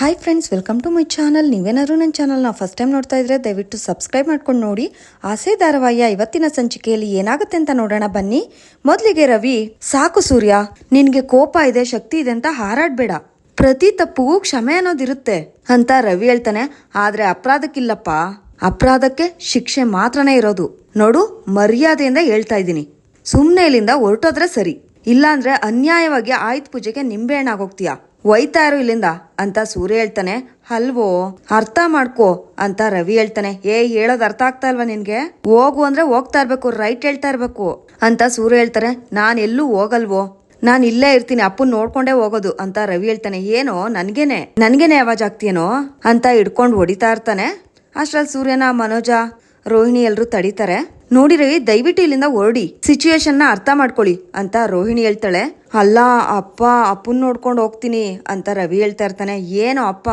Hi friends welcome to my channel ನೀವೇನಾದ್ರೂ ನನ್ನ ಚಾನಲ್ನ ಫಸ್ಟ್ ಟೈಮ್ ನೋಡ್ತಾ ಇದ್ರೆ ದಯವಿಟ್ಟು ಸಬ್ಸ್ಕ್ರೈಬ್ ಮಾಡ್ಕೊಂಡು ನೋಡಿ. ಆಸೆ ಧಾರಾವಾಹಿಯ ಇವತ್ತಿನ ಸಂಚಿಕೆಯಲ್ಲಿ ಏನಾಗುತ್ತೆ ಅಂತ ನೋಡೋಣ. ಬನ್ನಿ. ಮೊದಲಿಗೆ ರವಿ, ಸಾಕು ಸೂರ್ಯ, ನಿನ್ಗೆ ಕೋಪ ಇದೆ, ಶಕ್ತಿ ಇದೆ ಅಂತ ಹಾರಾಡ್ಬೇಡ. ಪ್ರತಿ ತಪ್ಪಿಗೂ ಕ್ಷಮೆ ಅನ್ನೋದಿರುತ್ತೆ ಅಂತ ರವಿ ಹೇಳ್ತಾನೆ. ಆದ್ರೆ ಅಪರಾಧಕ್ಕಿಲ್ಲಪ್ಪ. ಅಪರಾಧಕ್ಕೆ ಶಿಕ್ಷೆ ಮಾತ್ರನೇ ಇರೋದು. ನೋಡು, ಮರ್ಯಾದೆಯಿಂದ ಹೇಳ್ತಾ ಇದ್ದೀನಿ. ಸುಮ್ಮನೆ ಇಲ್ಲಿಂದ ಹೊರಟೋದ್ರೆ ಸರಿ. ಇಲ್ಲಾಂದ್ರೆ ಅನ್ಯಾಯವಾಗಿ ಆಯುಧ ಪೂಜೆಗೆ ನಿಂಬೆ ಹಣ್ಣಾಗೋಗ್ತೀಯ ಒಯ್ತಾ ಇರು ಇಲ್ಲಿಂದ ಅಂತ ಸೂರ್ಯ ಹೇಳ್ತಾನೆ, ಅಲ್ವೋ, ಅರ್ಥ ಮಾಡ್ಕೋ ಅಂತ ರವಿ ಹೇಳ್ತಾನೆ. ಏ, ಹೇಳೋದು ಅರ್ಥ ಆಗ್ತಾ ಇಲ್ವಾ ನಿನ್ಗೆ? ಹೋಗು ಅಂದ್ರೆ ಹೋಗ್ತಾ ಇರ್ಬೇಕು, ರೈಟ್ ಹೇಳ್ತಾ ಇರ್ಬೇಕು ಅಂತ ಸೂರ್ಯ ಹೇಳ್ತಾರೆ ನಾನ್ ಎಲ್ಲೂ ಹೋಗಲ್ವೋ? ನಾನು ಇಲ್ಲೇ ಇರ್ತೀನಿ, ಅಪ್ಪನ್ ನೋಡ್ಕೊಂಡೇ ಹೋಗೋದು ಅಂತ ರವಿ ಹೇಳ್ತಾನೆ. ಏನೋ, ನನ್ಗೇನೆ ನನ್ಗೇನೆ ಆವಾಜ್ ಆಗ್ತೀನೋ ಅಂತ ಹಿಡ್ಕೊಂಡು ಹೊಡಿತಾ ಇರ್ತಾನೆ. ಅಷ್ಟ್ರಲ್ಲಿ ಸೂರ್ಯನ ಮನೋಜ, ರೋಹಿಣಿ ಎಲ್ಲರೂ ತಡೀತಾರೆ. ನೋಡಿ ರವಿ ದಯವಿಟ್ಟು ಇಲ್ಲಿಂದ ಹೊರಡಿ. ಸಿಚುಯೇಷನ್ನ ಅರ್ಥ ಮಾಡ್ಕೊಳ್ಳಿ ಅಂತ ರೋಹಿಣಿ ಹೇಳ್ತಾಳೆ. ಅಲ್ಲ, ಅಪ್ಪ, ಅಪ್ಪನ್ ನೋಡ್ಕೊಂಡು ಹೋಗ್ತೀನಿ ಅಂತ ರವಿ ಹೇಳ್ತಾ ಇರ್ತಾನೆ. ಏನೋ ಅಪ್ಪ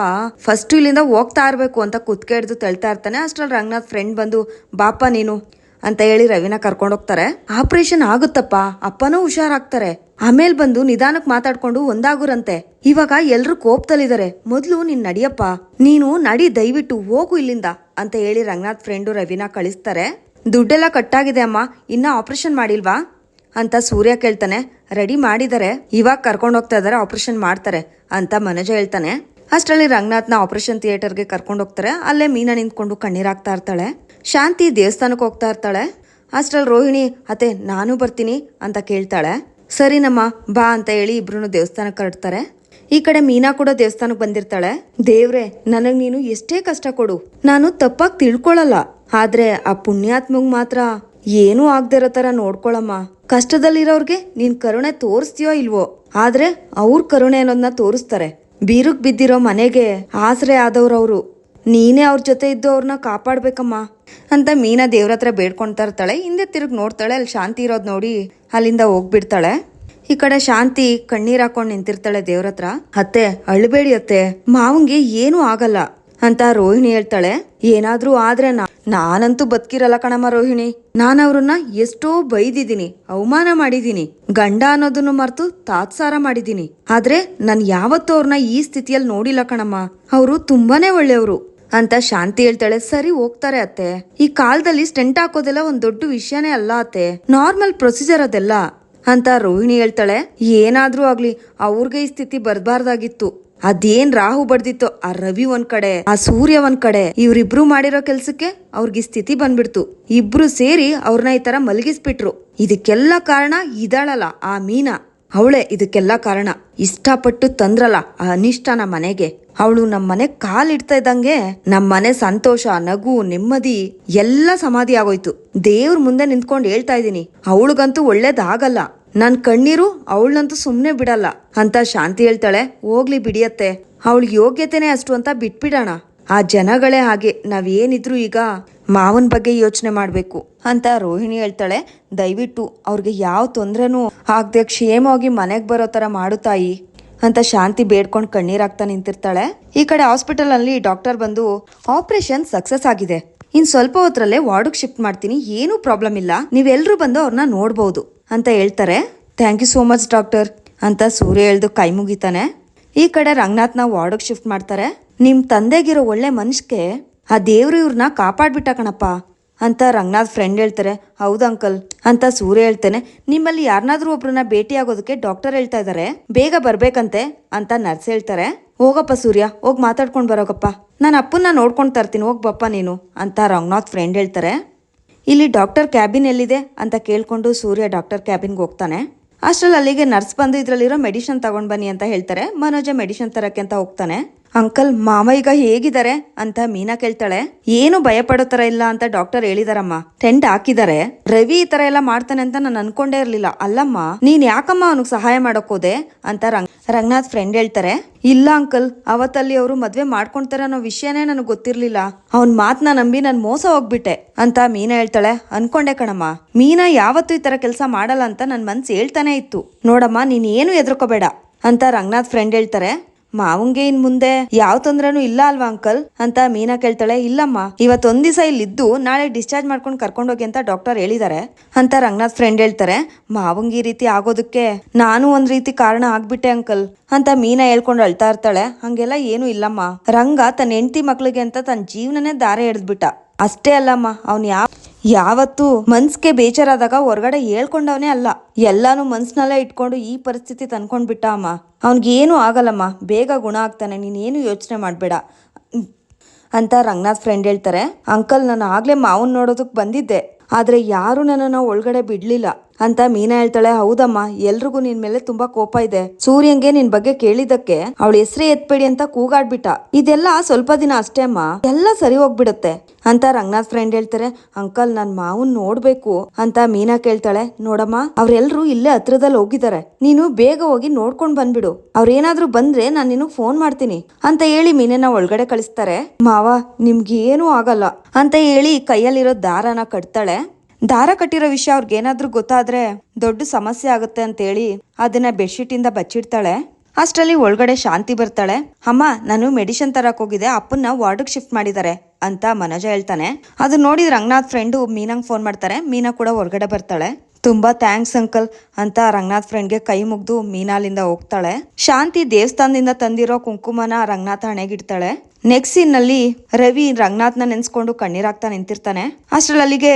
ಫಸ್ಟ್ ಇಲ್ಲಿಂದ ಹೋಗ್ತಾ ಇರ್ಬೇಕು ಅಂತ ಕುತ್ಕೆ ಹಿಡ್ದು ತಳ್ತಾ ಇರ್ತಾನೆ. ಅಷ್ಟ್ರಲ್ಲಿ ರಂಗನಾಥ್ ಫ್ರೆಂಡ್ ಬಂದು, ಬಾಪ ನೀನು ಅಂತ ಹೇಳಿ ರವಿನ ಕರ್ಕೊಂಡು ಹೋಗ್ತಾರೆ. ಆಪರೇಷನ್ ಆಗುತ್ತಪ್ಪ, ಅಪ್ಪನೂ ಹುಷಾರಾಗ್ತಾರೆ. ಆಮೇಲೆ ಬಂದು ನಿಧಾನಕ್ಕೆ ಮಾತಾಡ್ಕೊಂಡು ಒಂದಾಗುರಂತೆ. ಇವಾಗ ಎಲ್ರು ಕೋಪದಲ್ಲಿದ್ದಾರೆ ಮೊದಲು ನೀನ್ ನಡಿಯಪ್ಪ. ನೀನು ನಡಿ, ದಯವಿಟ್ಟು ಹೋಗು ಇಲ್ಲಿಂದ ಅಂತ ಹೇಳಿ ರಂಗನಾಥ್ ಫ್ರೆಂಡು ರವಿನ ಕಳಿಸ್ತಾರೆ. ದುಡ್ಡೆಲ್ಲ ಕಟ್ಟಾಗಿದೆ ಅಮ್ಮ. ಇನ್ನ ಆಪರೇಷನ್ ಮಾಡಿಲ್ವಾ? ಅಂತ ಸೂರ್ಯ ಕೇಳ್ತಾನೆ. ರೆಡಿ ಮಾಡಿದ್ದಾರೆ ಇವಾಗ ಕರ್ಕೊಂಡು ಹೋಗ್ತಾ ಇದಾರೆ, ಆಪರೇಷನ್ ಮಾಡ್ತಾರೆ ಅಂತ ಮನೋಜ ಹೇಳ್ತಾನೆ. ಅಷ್ಟರಲ್ಲಿ ರಂಗನಾಥ್ನ ಆಪರೇಷನ್ ಥಿಯೇಟರ್ಗೆ ಕರ್ಕೊಂಡು ಹೋಗ್ತಾರೆ. ಅಲ್ಲೇ ಮೀನಾ ನಿಂತ್ಕೊಂಡು ಕಣ್ಣೀರಾಗ್ತಾ ಇರ್ತಾಳೆ. ಶಾಂತಿ ದೇವಸ್ಥಾನಕ್ಕೆ ಹೋಗ್ತಾ ಇರ್ತಾಳೆ. ಅಷ್ಟರಲ್ಲಿ ರೋಹಿಣಿ, ಅತ್ತೆ, ನಾನು ಬರ್ತೀನಿ ಅಂತ ಕೇಳ್ತಾಳೆ. ಸರಿನಮ್ಮ, ಬಾ ಅಂತ ಹೇಳಿ ಇಬ್ರು ದೇವಸ್ಥಾನಕ್ಕೆ ಹೊರಡ್ತಾರೆ. ಈ ಕಡೆ ಮೀನಾ ಕೂಡ ದೇವಸ್ಥಾನಕ್ಕೆ ಬಂದಿರ್ತಾಳೆ. ದೇವ್ರೆ, ನನಗ್ ನೀನು ಎಷ್ಟೇ ಕಷ್ಟ ಕೊಡು. ನಾನು ತಪ್ಪಾಗಿ ತಿಳ್ಕೊಳಲ್ಲ. ಆದ್ರೆ ಆ ಪುಣ್ಯಾತ್ಮಗ್ ಮಾತ್ರ ಏನೂ ಆಗ್ದಿರೋ ತರ ನೋಡ್ಕೊಳಮ್ಮ. ಕಷ್ಟದಲ್ಲಿರೋರ್ಗೆ ನೀನ್ ಕರುಣೆ ತೋರಿಸ್ತೀಯೋ ಇಲ್ವೋ? ಆದ್ರೆ ಅವ್ರ ಕರುಣೆ ಅನ್ನೋದನ್ನ ತೋರಿಸ್ತಾರೆ. ಬೀರುಗ್ ಬಿದ್ದಿರೋ ಮನೆಗೆ ಆಸರೆ ಆದವ್ರವ್ರು ನೀನೇ ಅವ್ರ ಜೊತೆ ಇದ್ದು ಅವ್ರನ್ನ ಕಾಪಾಡ್ಬೇಕಮ್ಮ. ಅಂತ ಮೀನಾ ದೇವ್ರ ಹತ್ರ ಬೇಡ್ಕೊಳ್ತಾ ಇರ್ತಾಳೆ. ಹಿಂದೆ ತಿರುಗಿ ನೋಡ್ತಾಳೆ. ಅಲ್ಲಿ ಶಾಂತಿ ಇರೋದ್ ನೋಡಿ ಅಲ್ಲಿಂದ ಹೋಗ್ಬಿಡ್ತಾಳೆ. ಈ ಕಡೆ ಶಾಂತಿ ಕಣ್ಣೀರ್ ಹಾಕೊಂಡ್ ನಿಂತಿರ್ತಾಳೆ ದೇವ್ರ ಹತ್ರ ಅತ್ತೆ, ಅಳ್ಬೇಡಿ ಅತ್ತೆ. ಮಾವಂಗೆ ಏನೂ ಆಗಲ್ಲ ಅಂತ ರೋಹಿಣಿ ಹೇಳ್ತಾಳೆ. ಏನಾದ್ರೂ ಆದ್ರೆ ನಾನಂತೂ ಬದುಕಿರಲ್ಲ ಕಣಮ್ಮ ರೋಹಿಣಿ. ನಾನು ಅವ್ರನ್ನ ಎಷ್ಟೋ ಬೈದಿದ್ದೀನಿ, ಅವಮಾನ ಮಾಡಿದ್ದೀನಿ. ಗಂಡ ಅನ್ನೋದನ್ನು ಮರ್ತು ತಾತ್ಸಾರ ಮಾಡಿದ್ದೀನಿ. ಆದ್ರೆ ನಾನು ಯಾವತ್ತೂ ಅವ್ರನ್ನ ಈ ಸ್ಥಿತಿಯಲ್ಲಿ ನೋಡಿಲ್ಲ ಕಣಮ್ಮ. ಅವರು ತುಂಬಾನೇ ಒಳ್ಳೆಯವರು ಅಂತ ಶಾಂತಿ ಹೇಳ್ತಾಳೆ. ಸರಿ, ಹೋಗ್ತಾರೆ ಅತ್ತೆ. ಈ ಕಾಲದಲ್ಲಿ ಸ್ಟೆಂಟ್ ಹಾಕೋದೆಲ್ಲ ಒಂದ್ ದೊಡ್ಡ ವಿಷಯನೇ ಅಲ್ಲ ಅತ್ತೆ. ನಾರ್ಮಲ್ ಪ್ರೊಸೀಜರ್ ಅದೆಲ್ಲ. ಅಂತ ರೋಹಿಣಿ ಹೇಳ್ತಾಳೆ, ಏನಾದ್ರೂ ಆಗ್ಲಿ, ಅವ್ರಿಗೆ ಈ ಸ್ಥಿತಿ ಬರ್ಬಾರ್ದಾಗಿತ್ತು ಅದೇನ್ ರಾಹು ಬಡ್ದಿತ್ತು, ಆ ರವಿ ಒಂದ್ ಕಡೆ, ಆ ಸೂರ್ಯ ಒಂದ್ ಕಡೆ, ಇವ್ರಿಬ್ರು ಮಾಡಿರೋ ಕೆಲ್ಸಕ್ಕೆ ಅವ್ರಿಗೆ ಸ್ಥಿತಿ ಬಂದ್ಬಿಡ್ತು. ಇಬ್ರು ಸೇರಿ ಅವ್ರನ್ನ ಈ ತರ ಮಲಗಿಸ್ಬಿಟ್ರು. ಇದಕ್ಕೆಲ್ಲ ಕಾರಣ ಇದಾಳಲ್ಲ, ಆ ಮೀನಾ. ಅವಳೆ ಇದಕ್ಕೆಲ್ಲ ಕಾರಣ. ಇಷ್ಟಪಟ್ಟು ತಂದ್ರಲ್ಲ, ಆ ಅನಿಷ್ಟನ ಮನೆಗೆ. ಅವಳು ನಮ್ಮ ಮನೆ ಕಾಲಿಡ್ತಾ ಇದ್ದಂಗೆ ನಮ್ಮ ಮನೆ ಸಂತೋಷ, ನಗು, ನೆಮ್ಮದಿ, ಎಲ್ಲ ಸಮಾಧಿ ಆಗೋಯ್ತು. ದೇವ್ರ ಮುಂದೆ ನಿಂತ್ಕೊಂಡು ಹೇಳ್ತಾ ಇದ್ದೀನಿ, ಅವಳಿಗಂತೂ ಒಳ್ಳೇದಾಗಲ್ಲ. ನನ್ ಕಣ್ಣೀರು ಅವಳನ್ನಂತೂ ಸುಮ್ಮನೆ ಬಿಡಲ್ಲ. ಅಂತ ಶಾಂತಿ ಹೇಳ್ತಾಳೆ, ಹೋಗ್ಲಿ ಬಿಡಿಯತ್ತೆ. ಅವಳ ಯೋಗ್ಯತೆನೇ ಅಷ್ಟು ಅಂತ ಬಿಟ್ಬಿಡೋಣ. ಆ ಜನಗಳೇ ಹಾಗೆ, ನಾವೇನಿದ್ರು ಈಗ ಮಾವನ ಬಗ್ಗೆ ಯೋಚನೆ ಮಾಡಬೇಕು. ಅಂತ ರೋಹಿಣಿ ಹೇಳ್ತಾಳೆ, ದಯವಿಟ್ಟು ಅವ್ರಿಗೆ ಯಾವ ತೊಂದರೆನೂ ಆಗದೆ ಕ್ಷೇಮವಾಗಿ ಮನೆಗೆ ಬರೋ ಥರ ಮಾಡು ತಾಯಿ. ಅಂತ ಶಾಂತಿ ಬೇಡ್ಕೊಂಡು ಕಣ್ಣೀರಾಗ್ತಾ ನಿಂತಿರ್ತಾಳೆ. ಈ ಕಡೆ ಹಾಸ್ಪಿಟಲಲ್ಲಿ ಡಾಕ್ಟರ್ ಬಂದು, ಆಪರೇಷನ್ ಸಕ್ಸಸ್ ಆಗಿದೆ. ಇನ್ ಸ್ವಲ್ಪ ಹೊತ್ತರಲ್ಲೇ ವಾರ್ಡ್ಗೆ ಶಿಫ್ಟ್ ಮಾಡ್ತೀನಿ, ಏನೂ ಪ್ರಾಬ್ಲಮ್ ಇಲ್ಲ. ನೀವೆಲ್ಲರೂ ಬಂದು ಅವ್ರನ್ನ ನೋಡ್ಬೋದು. ಅಂತ ಹೇಳ್ತಾರೆ. Thank you so much doctor ಅಂತ ಸೂರ್ಯ ಹೇಳ್ದು ಕೈ ಮುಗಿತಾನೆ. ಈ ಕಡೆ ರಂಗನಾಥ್ನ ವಾರ್ಡ್ಗೆ ಶಿಫ್ಟ್ ಮಾಡ್ತಾರೆ. ನಿಮ್ಮ ತಂದೆಗಿರೋ ಒಳ್ಳೆ ಮನುಷ್ಯಕ್ಕೆ ಆ ದೇವ್ರು ಇವ್ರನ್ನ ಕಾಪಾಡ್ಬಿಟ್ಟ ಕಣಪ್ಪ ಅಂತ ರಂಗನಾಥ್ ಫ್ರೆಂಡ್ ಹೇಳ್ತಾರೆ. ಹೌದು ಅಂಕಲ್ ಅಂತ ಸೂರ್ಯ ಹೇಳ್ತಾನೆ. ನಿಮ್ಮಲ್ಲಿ ಯಾರನ್ನಾದ್ರೂ ಒಬ್ರನ್ನ ಭೇಟಿ ಆಗೋದಕ್ಕೆ ಡಾಕ್ಟರ್ ಹೇಳ್ತಾ ಇದ್ದಾರೆ ಬೇಗ ಬರ್ಬೇಕಂತೆ ಅಂತ ನರ್ಸ್ ಹೇಳ್ತಾರೆ. ಹೋಗಪ್ಪ ಸೂರ್ಯ, ಹೋಗಿ ಮಾತಾಡ್ಕೊಂಡು ಬರೋಗಪ್ಪ. ನಾನು ಅಪ್ಪನ್ನ ನೋಡ್ಕೊಂಡು ತರ್ತೀನಿ, ಹೋಗ್ ಬಪ್ಪ ನೀನು ಅಂತ ರಂಗನಾಥ್ ಫ್ರೆಂಡ್ ಹೇಳ್ತಾರೆ. ಇಲ್ಲಿ ಡಾಕ್ಟರ್ ಕ್ಯಾಬಿನ್ ಎಲ್ಲಿದೆ ಅಂತ ಕೇಳಿಕೊಂಡು ಸೂರ್ಯ ಡಾಕ್ಟರ್ ಕ್ಯಾಬಿನ್ಗೆ ಹೋಗ್ತಾನೆ. ಅಷ್ಟರಲ್ಲಿ ಅಲ್ಲಿಗೆ ನರ್ಸ್ ಬಂದು ಇದರಲ್ಲಿರೋ ಮೆಡಿಷನ್ ತಗೊಂಡ್ ಬನ್ನಿ ಅಂತ ಹೇಳ್ತಾರೆ. ಮನೋಜ ಮೆಡಿಷನ್ ತರಕ್ಕೆ ಅಂತ ಹೋಗ್ತಾನೆ. ಅಂಕಲ್ ಮಾವ ಈಗ ಹೇಗಿದ್ದಾರೆ ಅಂತ ಮೀನಾ ಕೇಳ್ತಾಳೆ. ಏನು ಭಯ ಪಡೋ ತರ ಇಲ್ಲ ಅಂತ ಡಾಕ್ಟರ್ ಹೇಳಿದಾರಮ್ಮ. ಟೆಂಟ್ ಹಾಕಿದ್ದಾರೆ ರವಿ ಈ ತರ ಎಲ್ಲ ಮಾಡ್ತಾನೆ ಅಂತ ನಾನು ಅನ್ಕೊಂಡೇ ಇರ್ಲಿಲ್ಲ. ಅಲ್ಲಮ್ಮ, ನೀನ್ ಯಾಕಮ್ಮ ಅವನಿಗೆ ಸಹಾಯ ಮಾಡಕೋದೆ ಅಂತ ರಂಗ್, ರಂಗನಾಥ್ ಫ್ರೆಂಡ್ ಹೇಳ್ತಾರೆ. ಇಲ್ಲ ಅಂಕಲ್, ಅವತ್ತಲ್ಲಿ ಅವರು ಮದ್ವೆ ಮಾಡ್ಕೊಂತಾರೆ ಅನ್ನೋ ವಿಷಯನೇ ನನಗೆ ಗೊತ್ತಿರ್ಲಿಲ್ಲ. ಅವನ್ ಮಾತನ್ನ ನಂಬಿ ನಾನು ಮೋಸ ಹೋಗ್ಬಿಟ್ಟೆ ಅಂತ ಮೀನಾ ಹೇಳ್ತಾಳೆ. ಅನ್ಕೊಂಡೆ ಕಣಮ್ಮ. ಮೀನಾ ಯಾವತ್ತೂ ಈ ತರ ಕೆಲಸ ಮಾಡಲ್ಲ ಅಂತ ನನ್ನ ಮನ್ಸು ಹೇಳ್ತಾನೆ ಇತ್ತು. ನೋಡಮ್ಮ, ನೀನ್ ಏನು ಎದ್ರಕೋಬೇಡ ಅಂತ ರಂಗನಾಥ್ ಫ್ರೆಂಡ್ ಹೇಳ್ತಾರೆ. ಮಾವಂಗೆ ಇನ್ ಮುಂದೆ ಯಾವ ತೊಂದ್ರೆನೂ ಇಲ್ಲ ಅಲ್ವಾ, ಅಂಕಲ್? ಅಂತ ಮೀನಾ ಕೇಳ್ತಾಳೆ, ಇಲ್ಲಮ್ಮ, ಇವತ್ತೊಂದ್ ದಿವಸ ಇಲ್ಲಿದ್ದು ನಾಳೆ ಡಿಸ್ಚಾರ್ಜ್ ಮಾಡ್ಕೊಂಡು ಕರ್ಕೊಂಡೋಗಿ ಅಂತ ಡಾಕ್ಟರ್ ಹೇಳಿದ್ದಾರೆ ಅಂತ ರಂಗನಾಥ್ ಫ್ರೆಂಡ್ ಹೇಳ್ತಾರೆ, ಮಾವಂಗೆ ಈ ರೀತಿ ಆಗೋದಕ್ಕೆ ನಾನು ಒಂದ್ ರೀತಿ ಕಾರಣ ಆಗ್ಬಿಟ್ಟೆ, ಅಂಕಲ್, ಅಂತ ಮೀನಾ ಹೇಳ್ಕೊಂಡು ಅಳ್ತಾ ಇರ್ತಾಳೆ. ಹಂಗೆಲ್ಲ ಏನು ಇಲ್ಲಮ್ಮ. ರಂಗ ತನ್ನ ಹೆಂಡತಿ ಮಕ್ಳಿಗೆ ಅಂತ ತನ್ನ ಜೀವನನೇ ದಾರೆ ಎಳೆದ್ಬಿಟ್ಟ ಅಷ್ಟೇ ಅಲ್ಲಮ್ಮ, ಅವನು ಯಾವ ಯಾವತ್ತು ಮನ್ಸ್ಗೆ ಬೇಜಾರಾದಾಗ ಹೊರಗಡೆ ಹೇಳ್ಕೊಂಡವನೇ ಅಲ್ಲ. ಎಲ್ಲಾನು ಮನ್ಸ್ನಲ್ಲೇ ಇಟ್ಕೊಂಡು ಈ ಪರಿಸ್ಥಿತಿ ತಂದ್ಕೊಂಡ್ಬಿಟ್ಟ ಅಮ್ಮ ಅವ್ನಿಗೇನು ಆಗಲ್ಲಮ್ಮ, ಬೇಗ ಗುಣ ಆಗ್ತಾನೆ, ನೀನೇನು ಯೋಚನೆ ಮಾಡಬೇಡ. ಅಂತ ರಂಗನಾಥ್ ಫ್ರೆಂಡ್ ಹೇಳ್ತಾರೆ. ಅಂಕಲ್, ನಾನು ಆಗ್ಲೇ ಮಾವನ್ ನೋಡೋದಕ್ಕೆ ಬಂದಿದ್ದೆ. ಆದ್ರೆ ಯಾರು ನನ್ನನ್ನ ಒಳಗಡೆ ಬಿಡ್ಲಿಲ್ಲ. ಅಂತ ಮೀನಾ ಹೇಳ್ತಾಳೆ, ಹೌದಮ್ಮ, ಎಲ್ರಿಗೂ ನಿನ್ ಮೇಲೆ ತುಂಬಾ ಕೋಪ ಇದೆ. ಸೂರ್ಯಂಗೆ ನಿನ್ ಬಗ್ಗೆ ಕೇಳಿದಕ್ಕೆ ಅವಳ ಹೆಸರೇ ಎತ್ಬೇಡಿ ಅಂತ ಕೂಗಾಡ್ಬಿಟ್ಟ. ಇದೆಲ್ಲ ಸ್ವಲ್ಪ ದಿನ ಅಷ್ಟೇ ಅಮ್ಮ. ಎಲ್ಲ ಸರಿ ಹೋಗ್ಬಿಡುತ್ತೆ. ಅಂತ ರಂಗನಾಥ್ ಫ್ರೆಂಡ್ ಹೇಳ್ತಾರೆ, ಅಂಕಲ್, ನನ್ ಮಾವನ್ ನೋಡ್ಬೇಕು. ಅಂತ ಮೀನಾ ಕೇಳ್ತಾಳೆ, ನೋಡಮ್ಮ, ಅವ್ರೆಲ್ರು ಇಲ್ಲೇ ಹತ್ರದಲ್ಲಿ ಹೋಗಿದ್ದಾರೆ. ನೀನು ಬೇಗ ಹೋಗಿ ನೋಡ್ಕೊಂಡ್ ಬಂದ್ಬಿಡು. ಅವ್ರೇನಾದ್ರೂ ಬಂದ್ರೆ ನಾನು ನಿನಗ್ ಫೋನ್ ಮಾಡ್ತೀನಿ. ಅಂತ ಹೇಳಿ ಮೀನನ್ನ ಒಳಗಡೆ ಕಳಿಸ್ತಾರೆ, ಮಾವ, ನಿಮ್ಗೇನು ಆಗಲ್ಲ. ಅಂತ ಹೇಳಿ ಕೈಯಲ್ಲಿರೋ ದಾರನ ಕಟ್ತಾಳೆ. ದಾರ ಕಟ್ಟಿರೋ ವಿಷಯ ಅವ್ರಿಗೇನಾದ್ರೂ ಗೊತ್ತಾದ್ರೆ ದೊಡ್ಡ ಸಮಸ್ಯೆ ಆಗುತ್ತೆ ಅಂತೇಳಿ ಅದನ್ನ ಬೆಡ್ಶೀಟಿಂದ ಬಚ್ಚಿಡ್ತಾಳೆ. ಅಷ್ಟರಲ್ಲಿ ಒಳಗಡೆ ಶಾಂತಿ ಬರ್ತಾಳೆ. ಅಮ್ಮ, ನಾನು ಮೆಡಿಸಿನ್ ತರಕ್ ಹೋಗಿದೆ ಅಪ್ಪನ್ನ ವಾರ್ಡ್ಗೆ ಶಿಫ್ಟ್ ಮಾಡಿದ್ದಾರೆ ಅಂತ ಮನೋಜ ಹೇಳ್ತಾನೆ. ಅದು ನೋಡಿ ರಂಗನಾಥ್ ಫ್ರೆಂಡು ಮೀನಂಗ್ ಫೋನ್ ಮಾಡ್ತಾರೆ. ಮೀನಾ ಕೂಡ ಹೊರಗಡೆ ಬರ್ತಾಳೆ. ತುಂಬಾ ಥ್ಯಾಂಕ್ಸ್ ಅಂಕಲ್ ಅಂತ ರಂಗನಾಥ್ ಫ್ರೆಂಡ್ಗೆ ಕೈ ಮುಗ್ದು ಮೀನಾಲಿಂದ ಹೋಗ್ತಾಳೆ. ಶಾಂತಿ ದೇವಸ್ಥಾನದಿಂದ ತಂದಿರೋ ಕುಂಕುಮನ ರಂಗನಾಥ ಹಣೆಗಿಡ್ತಾಳೆ. ನೆಕ್ಸ್ಟ್ ಸೀನ್ನಲ್ಲಿ ರವಿ ರಂಗನಾಥ್ನ ನೆನ್ಸ್ಕೊಂಡು ಕಣ್ಣೀರಾಗ್ತಾ ನಿಂತಿರ್ತಾನೆ. ಅಷ್ಟರಲ್ಲಿಗೆ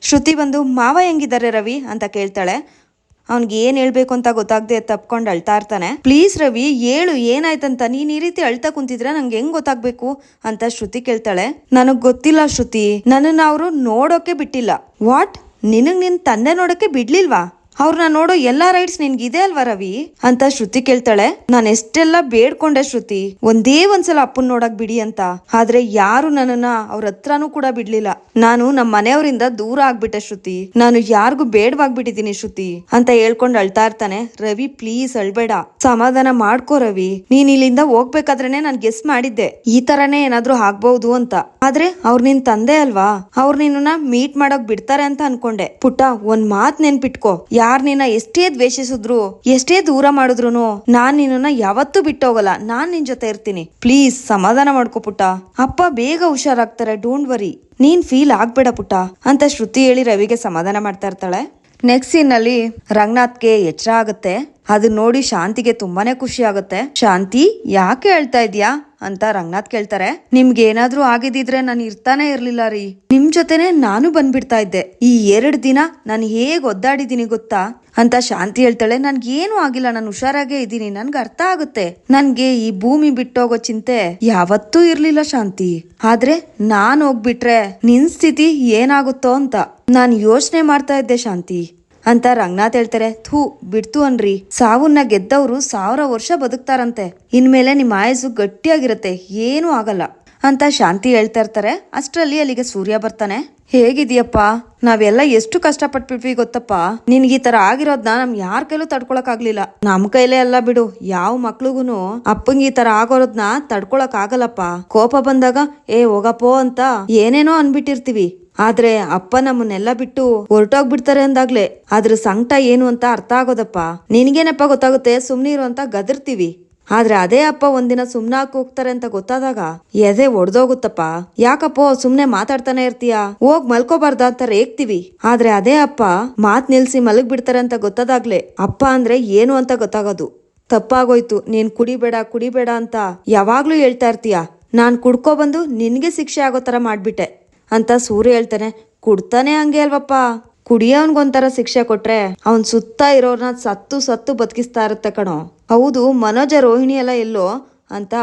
ಶ್ರುತಿ ಬಂದು, ಮಾವ ಹೆಂಗಿದ್ದಾರೆ ರವಿ? ಅಂತ ಕೇಳ್ತಾಳೆ. ಅವ್ನಿಗೆ ಏನು ಹೇಳ್ಬೇಕು ಅಂತ ಗೊತ್ತಾಗದೆ ತಪ್ಕೊಂಡು ಅಳ್ತಾ ಇರ್ತಾನೆ. ಪ್ಲೀಸ್ ರವಿ, ಹೇಳು, ಏನಾಯ್ತಂತ? ನೀನು ಈ ರೀತಿ ಅಳ್ತಾ ಕುಂತಿದ್ರೆ ನಂಗೆ ಹೆಂಗ್ ಗೊತ್ತಾಗ್ಬೇಕು? ಅಂತ ಶ್ರುತಿ ಕೇಳ್ತಾಳೆ. ನನಗ್ ಗೊತ್ತಿಲ್ಲ ಶ್ರುತಿ. ನನ್ನನ್ನು ಅವರು ನೋಡೋಕೆ ಬಿಟ್ಟಿಲ್ಲ. ವಾಟ್? ನಿನಗ್ ನಿನ್ನ ತಂದೆ ನೋಡೋಕೆ ಬಿಡ್ಲಿಲ್ವಾ? ಅವ್ರನ್ನ ನೋಡೋ ಎಲ್ಲಾ ರೈಟ್ಸ್ ನಿನ್ಗಿದೆ ಅಲ್ವಾ ರವಿ? ಅಂತ ಶ್ರುತಿ ಕೇಳ್ತಾಳೆ. ನಾನ್ ಎಷ್ಟೆಲ್ಲ ಬೇಡ್ಕೊಂಡೆ ಶ್ರುತಿ. ಒಂದೇ ಒಂದ್ಸಲ ಅಪ್ಪನ್ ನೋಡಕ್ ಬಿಡಿ ಅಂತ. ಆದ್ರೆ ಯಾರು ನನ್ನನ್ನ ಅವ್ರ ಹತ್ರನೂ ಕೂಡ ಬಿಡ್ಲಿಲ್ಲ. ನಾನು ನಮ್ಮ ಮನೆಯವರಿಂದ ದೂರ ಆಗ್ಬಿಟ್ಟೆ ಶ್ರುತಿ. ನಾನು ಯಾರಿಗೂ ಬೇಡವಾಗ್ಬಿಟ್ಟಿದೀನಿ ಶ್ರುತಿ ಅಂತ ಹೇಳ್ಕೊಂಡು ಅಳ್ತಾ ಇರ್ತಾನೆ. ರವಿ ಪ್ಲೀಸ್ ಅಳ್ಬೇಡ. ಸಮಾಧಾನ ಮಾಡ್ಕೋ ರವಿ. ನೀನ್ ಇಲ್ಲಿಂದ ಹೋಗ್ಬೇಕಾದ್ರೇನೆ ನಾನ್ ಗೆಸ್ ಮಾಡಿದ್ದೆ. ಈ ತರನೇ ಏನಾದ್ರೂ ಆಗ್ಬಹುದು ಅಂತ. ಆದ್ರೆ ಅವ್ರ ನಿನ್ ತಂದೆ ಅಲ್ವಾ? ಅವ್ರ ನಿನ್ನ ಮೀಟ್ ಮಾಡಕ್ ಬಿಡ್ತಾರೆ ಅಂತ ಅನ್ಕೊಂಡೆ. ಪುಟ್ಟ, ಒಂದ್ ಮಾತ್ ನೆನ್ಪಿಟ್ಕೋ. ಯಾರ್ ನಿನ್ನ ಎಷ್ಟೇ ದ್ವೇಷಿಸಿದ್ರು, ಎಷ್ಟೇ ದೂರ ಮಾಡಿದ್ರು ನಾನ್ ನಿನ್ನ ಯಾವತ್ತೂ ಬಿಟ್ಟೋಗಲ್ಲ. ನಾನ್ ನಿನ್ ಜೊತೆ ಇರ್ತೀನಿ. ಪ್ಲೀಸ್ ಸಮಾಧಾನ ಮಾಡ್ಕೋ ಪುಟ್ಟ. ಅಪ್ಪ ಬೇಗ ಹುಷಾರಾಗ್ತಾರೆ. Don't worry. ನೀನ್ ಫೀಲ್ ಆಗ್ಬೇಡ ಪುಟ್ಟ. ಅಂತ ಶ್ರುತಿ ಹೇಳಿ ರವಿಗೆ ಸಮಾಧಾನ ಮಾಡ್ತಾ ಇರ್ತಾಳೆ. ನೆಕ್ಸ್ಟ್ ಸೀನ್ ಅಲ್ಲಿ ರಂಗನಾಥ್ಗೆ ಎಚ್ಚರ ಆಗುತ್ತೆ. ಅದನ್ನ ನೋಡಿ ಶಾಂತಿಗೆ ತುಂಬಾನೇ ಖುಷಿ ಆಗುತ್ತೆ. ಶಾಂತಿ, ಯಾಕೆ ಹೇಳ್ತಾ ಇದ್ಯಾ ಅಂತ ರಂಗನಾಥ್ ಕೇಳ್ತಾರೆ. ನಿಮ್ಗೆ ಏನಾದ್ರೂ ಆಗಿದಿದ್ರೆ ನಾನು ಇರ್ತಾನೆ ಇರ್ಲಿಲ್ಲ ರೀ. ನಿಮ್ ಜೊತೆನೆ ನಾನು ಬಂದ್ಬಿಡ್ತಾ ಇದ್ದೆ. ಈ ಎರಡ್ ದಿನ ನಾನು ಹೇಗ್ ಒದ್ದಾಡಿದೀನಿ ಗೊತ್ತಾ? ಅಂತ ಶಾಂತಿ ಹೇಳ್ತಾಳೆ. ನನ್ಗೇನು ಆಗಿಲ್ಲ. ನಾನು ಹುಷಾರಾಗೇ ಇದ್ದೀನಿ. ನನ್ಗೆ ಅರ್ಥ ಆಗುತ್ತೆ. ನನ್ಗೆ ಈ ಭೂಮಿ ಬಿಟ್ಟೋಗೋ ಚಿಂತೆ ಯಾವತ್ತೂ ಇರ್ಲಿಲ್ಲ ಶಾಂತಿ. ಆದ್ರೆ ನಾನ್ ಹೋಗ್ಬಿಟ್ರೆ ನಿನ್ ಸ್ಥಿತಿ ಏನಾಗುತ್ತೋ ಅಂತ ನಾನು ಯೋಚನೆ ಮಾಡ್ತಾ ಇದ್ದೆ ಶಾಂತಿ. ಅಂತ ರಂಗನಾಥ್ ಹೇಳ್ತಾರೆ. ಥೂ, ಬಿಡ್ತು ಅನ್ರಿ. ಸಾವುನ್ನ ಗೆದ್ದವ್ರು ಸಾವಿರ ವರ್ಷ ಬದುಕ್ತಾರಂತೆ. ಇನ್ಮೇಲೆ ನಿಮ್ಮ ಆಯಸ್ಸು ಗಟ್ಟಿಯಾಗಿರುತ್ತೆ. ಏನೂ ಆಗಲ್ಲ ಅಂತ ಶಾಂತಿ ಹೇಳ್ತಾ ಇರ್ತಾರೆ. ಅಷ್ಟರಲ್ಲಿ ಅಲ್ಲಿಗೆ ಸೂರ್ಯ ಬರ್ತಾನೆ. ಹೇಗಿದ್ಯಪ್ಪ? ನಾವೆಲ್ಲ ಎಷ್ಟು ಕಷ್ಟಪಟ್ಬಿಟ್ವಿ ಗೊತ್ತಪ್ಪ? ನಿನ್ಗೆ ಈ ತರ ಆಗಿರೋದ್ನ ನಮ್ ಯಾರ ಕೈಲೂ ತಡ್ಕೊಳಕ್ ಆಗ್ಲಿಲ್ಲ ನಮ್ ಕೈಲೇ ಅಲ್ಲ ಬಿಡು. ಯಾವ ಮಕ್ಳಿಗೂನು ಅಪ್ಪಂಗೆ ಈ ತರ ಆಗೋರೋದ್ನ ತಡ್ಕೊಳಕ್ ಆಗಲ್ಲಪ್ಪ ಕೋಪ ಬಂದಾಗ, ಏ, ಹೋಗಪ್ಪೋ ಅಂತ ಏನೇನೋ ಅನ್ಬಿಟ್ಟಿರ್ತೀವಿ. ಆದ್ರೆ ಅಪ್ಪ ನಮ್ಮನ್ನೆಲ್ಲ ಬಿಟ್ಟು ಹೊರಟೋಗ್ಬಿಡ್ತಾರೆ ಅಂದಾಗ್ಲೆ. ಅದ್ರ ಸಂಕಟ ಏನು ಅಂತ ಅರ್ಥ ಆಗೋದಪ್ಪ. ನಿನ್ಗೇನಪ್ಪ ಗೊತ್ತಾಗುತ್ತೆ? ಸುಮ್ಮನೆ ಅಂತ ಗದರ್ತೀವಿ. ಆದ್ರೆ ಅದೇ ಅಪ್ಪ ಒಂದಿನ ಸುಮ್ನಾಕ್ ಹೋಗ್ತಾರೆ ಅಂತ ಗೊತ್ತಾದಾಗ ಎದೆ ಒಡ್ದೋಗುತ್ತಪ್ಪ. ಯಾಕಪ್ಪ ಸುಮ್ನೆ ಮಾತಾಡ್ತಾನೆ ಇರ್ತೀಯ? ಹೋಗ್ ಮಲ್ಕೋಬಾರ್ದ ಅಂತ ರೇಗ್ತೀವಿ. ಆದ್ರೆ ಅದೇ ಅಪ್ಪ ಮಾತ್ ನಿಲ್ಸಿ ಮಲಗ್ ಬಿಡ್ತಾರೆ ಅಂತ ಗೊತ್ತಾದಾಗ್ಲೆ ಅಪ್ಪ ಅಂದ್ರೆ ಏನು ಅಂತ ಗೊತ್ತಾಗೋದು. ತಪ್ಪಾಗೋಯ್ತು. ನೀನ್ ಕುಡಿಬೇಡ ಕುಡಿಬೇಡ ಅಂತ ಯಾವಾಗ್ಲೂ ಹೇಳ್ತಾ ಇರ್ತೀಯ. ನಾನ್ ಕುಡ್ಕೊ ಬಂದು ನಿನ್ಗೆ ಶಿಕ್ಷೆ ಆಗೋ ತರ ಮಾಡ್ಬಿಟ್ಟೆ. ಅಂತ ಸೂರ್ಯ ಹೇಳ್ತಾನೆ. ಕುಡ್ತಾನೆ ಹಂಗೆ ಅಲ್ವಪ್ಪ. ಕುಡಿಯೋನ್ಗೊಂಥರ ಶಿಕ್ಷೆ ಕೊಟ್ರೆ ಅವನ್ ಸುತ್ತ ಇರೋರ್ನ ಸತ್ತು ಸತ್ತು ಬದುಕಿಸ್ತಾ ಇರುತ್ತೆ ಕಣೋ. ಹೌದು, ಮನೋಜ ರೋಹಿಣಿ ಎಲ್ಲ ಎಲ್ಲೋ ಅಂತ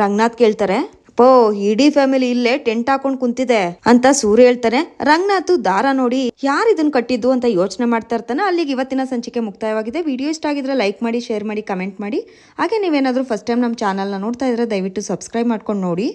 ರಂಗನಾಥ್ ಕೇಳ್ತಾರೆ. ಪೋ ಇಡೀ ಫ್ಯಾಮಿಲಿ ಇಲ್ಲೇ ಟೆಂಟ್ ಹಾಕೊಂಡ್ ಕುಂತಿದೆ ಅಂತ ಸೂರ್ಯ ಹೇಳ್ತಾನೆ. ರಂಗನಾಥ್ ದಾರ ನೋಡಿ ಯಾರು ಇದನ್ನ ಕಟ್ಟಿದ್ದು ಅಂತ ಯೋಚನೆ ಮಾಡ್ತಾ ಇರ್ತಾನೆ. ಅಲ್ಲಿಗೆ ಇವತ್ತಿನ ಸಂಚಿಕೆ ಮುಕ್ತಾಯವಾಗಿದೆ. ವಿಡಿಯೋ ಇಷ್ಟ ಆಗಿದ್ರೆ ಲೈಕ್ ಮಾಡಿ, ಶೇರ್ ಮಾಡಿ, ಕಮೆಂಟ್ ಮಾಡಿ. ಹಾಗೆ ನೀವೇನಾದ್ರೂ ಫಸ್ಟ್ ಟೈಮ್ ನಮ್ಮ ಚಾನಲ್ನ ನೋಡ್ತಾ ಇದ್ರೆ ದಯವಿಟ್ಟು ಸಬ್ಸ್ಕ್ರೈಬ್ ಮಾಡ್ಕೊಂಡು ನೋಡಿ.